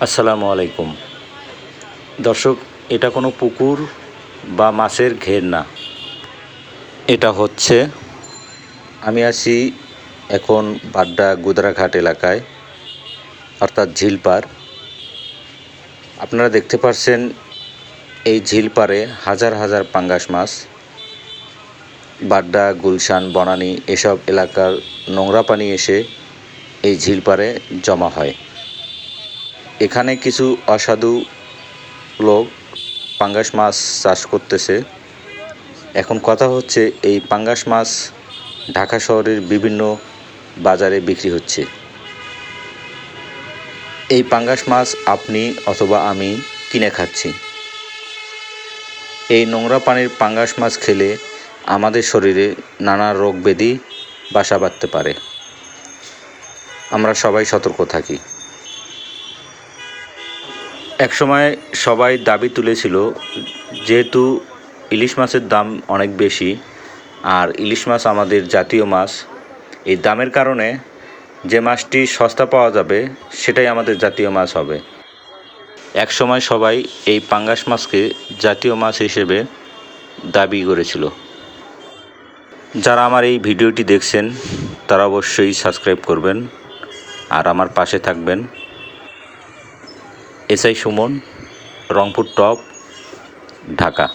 আসসালামু আলাইকুম। দর্শক, এটা কোনো পুকুর বা মাছের ঘের না। এটা হচ্ছে, আমি আছি এখন বাড্ডা গুদরাঘাট এলাকায়, অর্থাৎ ঝিলপার আপনারা দেখতে পাচ্ছেন এই ঝিলপারে হাজার হাজার পাঙ্গাস মাছ, বাড্ডা, গুলশান, বনানী, এসব এলাকার নোংরা পানি এসে এই ঝিলপারে জমা হয়। এখানে কিছু অসাধু লোক পাঙ্গাস মাছ চাষ করতেছে। এখন কথা হচ্ছে, এই পাঙ্গাস মাছ ঢাকা শহরের বিভিন্ন বাজারে বিক্রি হচ্ছে। এই পাঙ্গাস মাছ আপনি অথবা আমি কিনে খাচ্ছি। এই নোংরা পানির পাঙ্গাস মাছ খেলে আমাদের শরীরে নানা রোগ ব্যাধি বাসা বাঁধতে পারে। আমরা সবাই সতর্ক থাকি। একসময় সবাই দাবি তুলেছিল যেহেতু ইলিশ মাছের দাম অনেক বেশি আর ইলিশ মাছ আমাদের জাতীয় মাছ, এই দামের কারণে যে মাছটি সস্তা পাওয়া যাবে সেটাই আমাদের জাতীয় মাছ হবে। একসময় সবাই এই পাঙ্গাস মাছকে জাতীয় মাছ হিসেবে দাবি করেছিল। যারা আমার এই ভিডিওটি দেখছেন, তারা অবশ্যই সাবস্ক্রাইব করবেন আর আমার পাশে থাকবেন। SI Suman Rangpur top Dhaka.